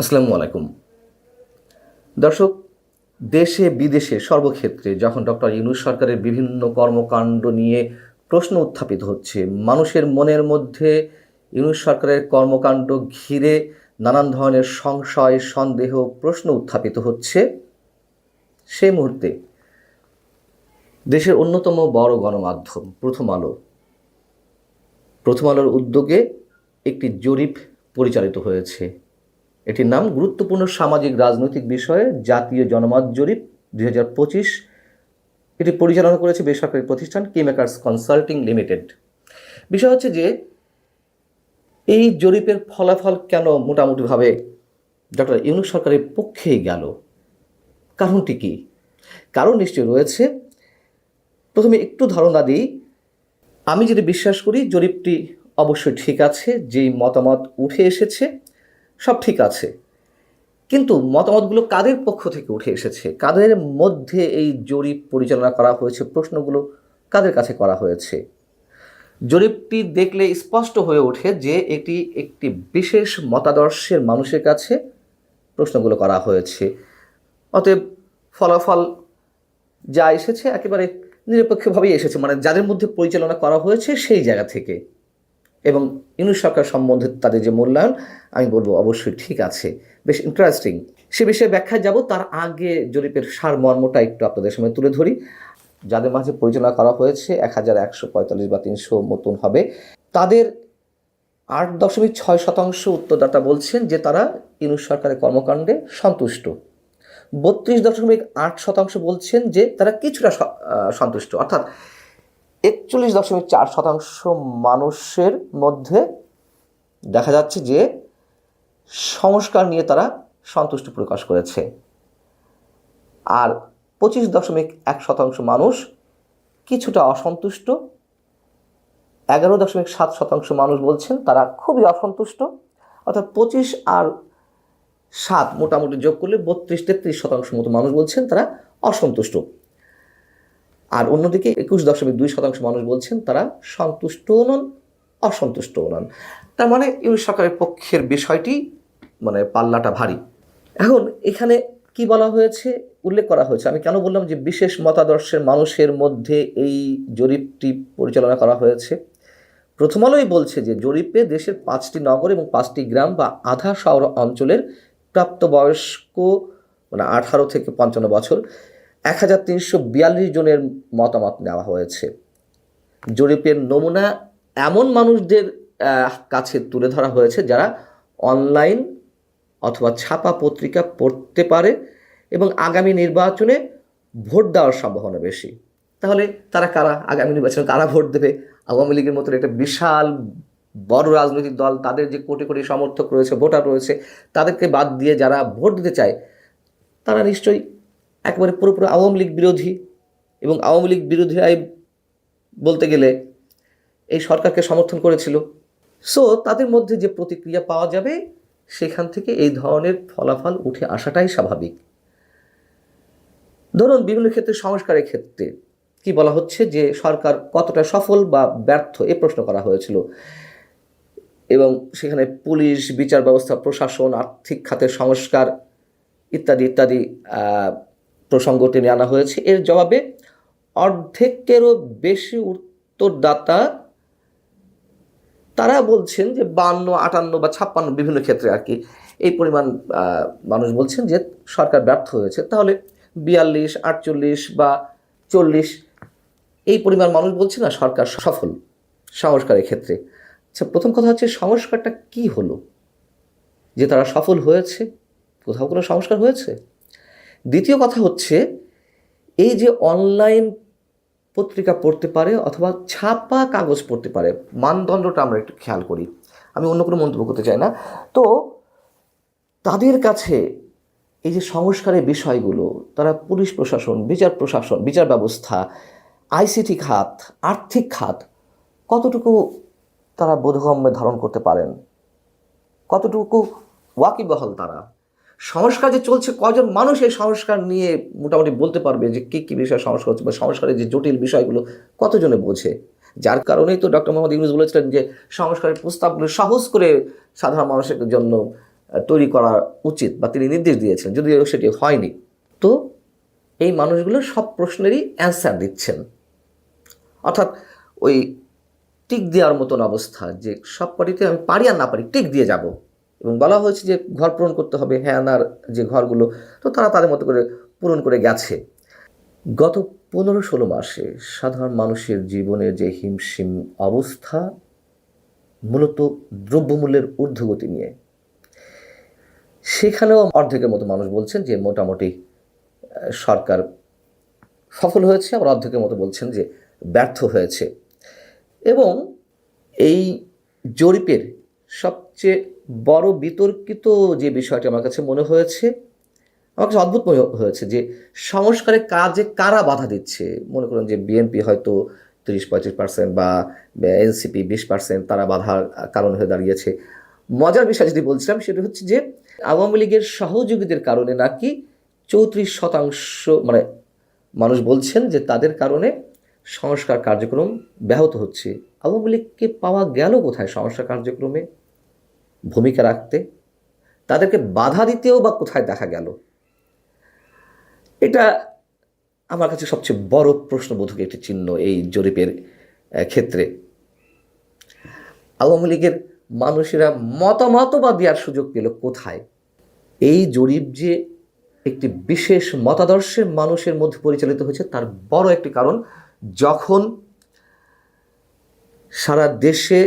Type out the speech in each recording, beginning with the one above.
আসসালামু আলাইকুম। দর্শক, দেশে বিদেশে সর্বক্ষেত্রে যখন ডক্টর ইউনুস সরকারের বিভিন্ন কর্মকাণ্ড নিয়ে প্রশ্ন উত্থাপিত হচ্ছে, মানুষের মনের মধ্যে ইউনুস সরকারের কর্মকাণ্ড ঘিরে নানান ধরনের সংশয়, সন্দেহ, প্রশ্ন উত্থাপিত হচ্ছে। সেই মুহূর্তে দেশের অন্যতম বড় গণমাধ্যম, প্রথম আলো। প্রথম আলোর উদ্যোগে একটি জরিপ পরিচালিত হয়েছে। এটির নাম গুরুত্বপূর্ণ সামাজিক রাজনৈতিক বিষয়ে, জাতীয় জনমত জরিপ, দুই হাজার পঁচিশ। এটি পরিচালনা করেছে বেসরকারি প্রতিষ্ঠান কিমেকার্স কনসাল্টিং লিমিটেড বিষয় হচ্ছে যে, এই জরিপের ফলাফল কেন মোটামুটিভাবে ডক্টর ইউনুস সরকারের পক্ষেই গেল? কারণটি কি? কারণ নিশ্চয়ই রয়েছে। প্রথমে একটু ধারণা দিই। আমি যেটি বিশ্বাস করি, জরিপটি অবশ্যই ঠিক আছে, যেই মতামত উঠে এসেছে সব ঠিক আছে। কিন্তু মতামতগুলো কাদের পক্ষ থেকে উঠে এসেছে? কাদের মধ্যে এই জরিপ পরিচালনা করা হয়েছে? প্রশ্নগুলো কাদের কাছে করা হয়েছে? জরিপটি দেখলে স্পষ্ট হয়ে ওঠে যে এটি একটি বিশেষ মতাদর্শের মানুষের কাছে প্রশ্নগুলো করা হয়েছে। অতএব ফলাফল যা এসেছে একেবারে নিরপেক্ষভাবেই এসেছে। মানে যাদের মধ্যে পরিচালনা করা হয়েছে সেই জায়গা থেকে। এবং ইউনুস সরকার সম্বন্ধে তাদের যে মূল্যায়ন, আমি বলব অবশ্যই ঠিক আছে। বেশ ইন্টারেস্টিং সে বিষয়ে ব্যাখ্যায় যাব, তার আগে জরিপের সারমর্মটা একটু আপনাদের সামনে তুলে ধরি। যাদের মাঝে পরিচালনা করা হয়েছে এক হাজার একশো পঁয়তাল্লিশ বা তিনশো মতন হবে। তাদের আট দশমিক ছয় শতাংশ উত্তরদাতা বলছেন যে তারা ইউনুস সরকারের কর্মকাণ্ডে সন্তুষ্ট। বত্রিশ দশমিক আট শতাংশ বলছেন যে তারা কিছুটা সন্তুষ্ট। অর্থাৎ একচল্লিশ দশমিক চার শতাংশ মানুষের মধ্যে দেখা যাচ্ছে যে সংস্কার নিয়ে তারা সন্তুষ্টি প্রকাশ করেছে। আর পঁচিশ দশমিক এক শতাংশ মানুষ কিছুটা অসন্তুষ্ট। এগারো দশমিক সাত শতাংশ মানুষ বলছেন তারা খুবই অসন্তুষ্ট। অর্থাৎ পঁচিশ আর সাত মোটামুটি যোগ করলে বত্রিশ তেত্রিশ শতাংশ মতো মানুষ বলছেন তারা অসন্তুষ্ট। আর অন্যদিকে একুশ দশমিক দুই শতাংশ মানুষ বলছেন তারা সন্তুষ্টও নন অসন্তুষ্টও নন। তার মানে ইউনিট সরকারের পক্ষের বিষয়টি মানে পাল্লাটা ভারী। এখন এখানে কি বলা হয়েছে? উল্লেখ করা হয়েছে। আমি কেন বললাম যে বিশেষ মতাদর্শের মানুষের মধ্যে এই জরিপটি পরিচালনা করা হয়েছে? প্রথম আলোই বলছে যে জরিপে দেশের পাঁচটি নগর এবং পাঁচটি গ্রাম বা আধা শহর অঞ্চলের প্রাপ্তবয়স্ক মানে আঠারো থেকে পঞ্চান্ন বছর এক হাজার তিনশো বিয়াল্লিশ জনের মতামত নেওয়া হয়েছে। জরিপের নমুনা এমন মানুষদের কাছে তুলে ধরা হয়েছে যারা অনলাইন অথবা ছাপা পত্রিকা পড়তে পারে এবং আগামী নির্বাচনে ভোট দেওয়ার সম্ভাবনা বেশি। তাহলে তারা কারা? আগামী নির্বাচনে কারা ভোট দেবে? আওয়ামী লীগের মতন একটা বিশাল বড় রাজনৈতিক দল, তাদের যে কোটি কোটি সমর্থক রয়েছে, ভোটার রয়েছে, তাদেরকে বাদ দিয়ে যারা ভোট দিতে চায়, তারা নিশ্চয়ই একেবারে পুরোপুরি আওয়ামী লীগ বিরোধী এবং আওয়ামী লীগ বিরোধীরাই বলতে গেলে এই সরকারকে সমর্থন করেছিল। সো তাদের মধ্যে যে প্রতিক্রিয়া পাওয়া যাবে, সেখান থেকে এই ধরনের ফলাফল উঠে আসাটাই স্বাভাবিক। ধরুন, বিভিন্ন ক্ষেত্রে, সংস্কারের ক্ষেত্রে কি বলা হচ্ছে যে, সরকার কতটা সফল বা ব্যর্থ এ প্রশ্ন করা হয়েছিল। এবং সেখানে পুলিশ, বিচার ব্যবস্থা, প্রশাসন, আর্থিক খাতের সংস্কার ইত্যাদি ইত্যাদি প্রসঙ্গ টেনে আনা হয়েছে। এর জবাবে অর্ধেকেরও বেশি উত্তরদাতা তারা বলছেন যে বান্ন, আটান্ন বা ছাপ্পান্ন বিভিন্ন ক্ষেত্রে আর কি এই পরিমাণ মানুষ বলছেন যে সরকার ব্যর্থ হয়েছে। তাহলে বিয়াল্লিশ, আটচল্লিশ বা চল্লিশ এই পরিমাণ মানুষ বলছে না সরকার সফল সংস্কারের ক্ষেত্রে। আচ্ছা প্রথম কথা হচ্ছে সংস্কারটা কি হলো? যে তারা সফল হয়েছে, কোথাও কোনো সংস্কার হয়েছে? দ্বিতীয় কথা হচ্ছে, এই যে অনলাইন পত্রিকা পড়তে পারে অথবা ছাপা কাগজ পড়তে পারে, মানদণ্ডটা আমরা একটু খেয়াল করি। আমি অন্য কোনো মন্তব্য করতে চাই না। তো, তাদের কাছে এই যে সংস্কারের বিষয়গুলো, তারা পুলিশ প্রশাসন, বিচার প্রশাসন, বিচার ব্যবস্থা, আইসিটি খাত, আর্থিক খাত, কতটুকু তারা বোধগম্যে ধারণ করতে পারেন? কতটুকু ওয়াকিবহল তারা? সংস্কার যে চলছে কজন মানুষ এই সংস্কার নিয়ে মোটামুটি বলতে পারবে যে কী কী বিষয়ে সংস্কার হচ্ছে বা সংস্কারের যে জটিল বিষয়গুলো কতজনে বোঝে? যার কারণেই তো ডক্টর মোহাম্মদ ইউনুস বলেছিলেন যে সংস্কারের প্রস্তাবগুলো সহজ করে সাধারণ মানুষের জন্য তৈরি করা উচিত বা তিনি নির্দেশ দিয়েছেন যদিও সেটি হয়নি। তো এই মানুষগুলো সব প্রশ্নেরই অ্যান্সার দিচ্ছেন। অর্থাৎ ওই টিক দেওয়ার মতন অবস্থা যে সব কটিতে আমি পারি আর না পারি, টিক দিয়ে যাব। এবং বলা হয়েছে যে ঘর পূরণ করতে হবে হ্যাঁ নার যে ঘরগুলো, তো তারা তাদের মতো করে পূরণ করে গেছে। গত পনেরো ষোলো মাসে সাধারণ মানুষের জীবনের যে হিমশিম অবস্থা মূলত দ্রব্যমূল্যের ঊর্ধ্বগতি নিয়ে। সেখানেও অর্ধেকের মতো মানুষ বলছেন যে মোটামুটি সরকার সফল হয়েছে, আবার অর্ধেকের মতো বলছেন যে ব্যর্থ হয়েছে। এবং এই জরিপের সবচেয়ে বড় বিতর্কিত যে বিষয়টি আমার কাছে মনে হয়েছে, আমার কাছে অদ্ভুত মনে হয়েছে যে সংস্কারের কাজে কারা বাধা দিচ্ছে? মনে করুন যে বিএনপি হয়তো তিরিশ, পঁয়ত্রিশ পার্সেন্ট বা এনসিপি বিশ পার্সেন্ট তারা বাধার কারণ হয়ে দাঁড়িয়েছে। মজার বিষয় যদি বলছিলাম সেটা হচ্ছে যে আওয়ামী লীগের সহযোগীদের কারণে নাকি চৌত্রিশ শতাংশ মানে মানুষ বলছেন যে তাদের কারণে সংস্কার কার্যক্রম ব্যাহত হচ্ছে। আওয়ামী লীগকে পাওয়া গেল কোথায় সংস্কার কার্যক্রমে? ভূমিকা রাখতে, তাদেরকে বাধা দিতেও বা কোথায় দেখা গেল? এটা আমার কাছে সবচেয়ে বড় প্রশ্নবোধক একটি চিহ্ন এই জরিপের ক্ষেত্রে। আওয়ামী লীগের মানুষেরা মতামত বা দেওয়ার সুযোগ পেল কোথায়? এই জরিপ যে একটি বিশেষ মতাদর্শের মানুষের মধ্যে পরিচালিত হয়েছে, তার বড় একটি কারণ, যখন সারা দেশে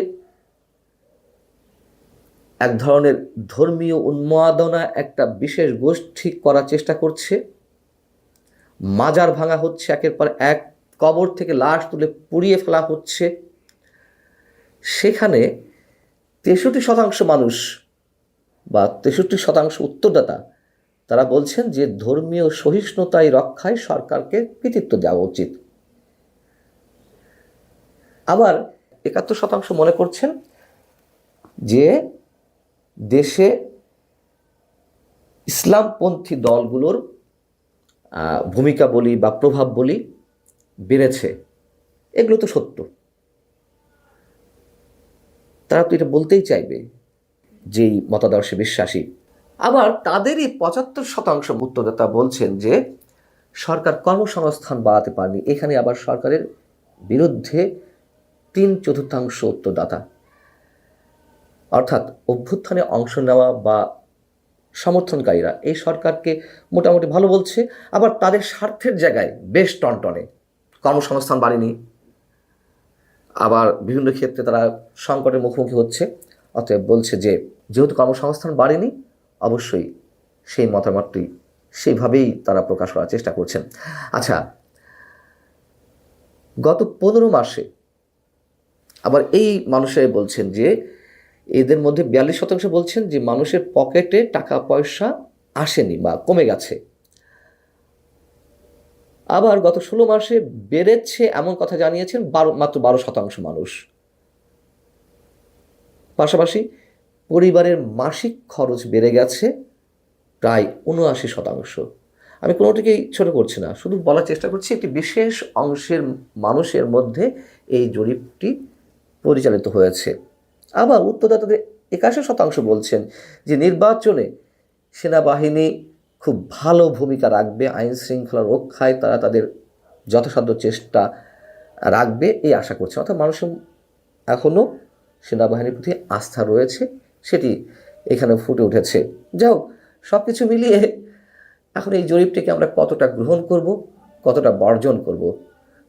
এক ধরনের ধর্মীয় উন্মাদনা একটা বিশেষ গোষ্ঠী করার চেষ্টা করছে। মাজার ভাঙা হচ্ছে, একের পর এক কবর থেকে লাশ তুলে পুড়িয়ে ফেলা হচ্ছে। সেখানে তেষট্টি শতাংশ মানুষ বা তেষট্টি শতাংশ উত্তরদাতা, তারা বলছেন যে ধর্মীয় সহিষ্ণুতায় রক্ষায় সরকারকে কৃতিত্ব দেওয়া উচিত। আবার একাত্তর শতাংশ মনে করছেন যে দেশে ইসলামপন্থী দলগুলোর ভূমিকা বলি বা প্রভাব বলি বেড়েছে। এগুলো তো সত্য। তারা তো এটা বলতেই চাইবে যেই মতাদর্শে বিশ্বাসী। আবার তাদেরই পঁচাত্তর শতাংশ উত্তরদাতা বলছেন যে, সরকার কর্মসংস্থান বাড়াতে পারেনি। এখানে আবার সরকারের বিরুদ্ধে তিন চতুর্থাংশ উত্তরদাতা অর্থাৎ অভ্যুত্থানে অংশ নেওয়া বা সমর্থনকারীরা এই সরকারকে মোটামুটি ভালো বলছে, আবার তাদের স্বার্থের জায়গায় বেশ টনটনে। কর্মসংস্থান বাড়েনি। আবার বিভিন্ন ক্ষেত্রে তারা সংকটের মুখোমুখি হচ্ছে। অতএব বলছে যে, যেহেতু কর্মসংস্থান বাড়েনি, অবশ্যই সেই মতামতটি সেইভাবেই তারা প্রকাশ করার চেষ্টা করছেন। আচ্ছা গত পনেরো মাসে আবার এই মানুষেরাই বলছেন যে এদের মধ্যে বিয়াল্লিশ শতাংশ বলছেন যে মানুষের পকেটে টাকা, পয়সা আসেনি বা কমে গেছে। আবার গত ষোলো মাসে বেড়েছে এমন কথা জানিয়েছেন বারো, মাত্র বারো শতাংশ মানুষ। পাশাপাশি পরিবারের মাসিক খরচ বেড়ে গেছে প্রায় উনআশি শতাংশ। আমি কোনোটিকেই ছোট করছি না, শুধু বলার চেষ্টা করছি একটি বিশেষ অংশের মানুষের মধ্যে এই জরিপটি পরিচালিত হয়েছে। আবার উত্তরদাতাদের একাশি শতাংশ বলছেন যে নির্বাচনে সেনাবাহিনী খুব ভালো ভূমিকা রাখবে, আইন শৃঙ্খলা রক্ষায় তারা তাদের যথাসাধ্য চেষ্টা রাখবে, এই আশা করছে। অর্থাৎ মানুষের এখনও সেনাবাহিনীর প্রতি আস্থা রয়েছে, সেটি এখানে ফুটে উঠেছে। যাও সব কিছু মিলিয়ে এখন এই জরিপটিকে আমরা কতটা গ্রহণ করব, কতটা বর্জন করব?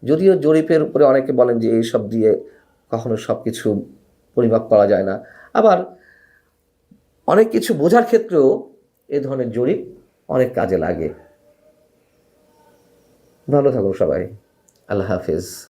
যদিও জরিপের উপরে অনেকে বলেন যে এই সব দিয়ে কখনো সব কিছু পরিমাপ করা যায় না। আবার অনেক কিছু বোঝার ক্ষেত্রেও এ ধরনের জরিপ অনেক কাজে লাগে। ভালো থাকুন সবাই। আল্লাহ হাফিজ।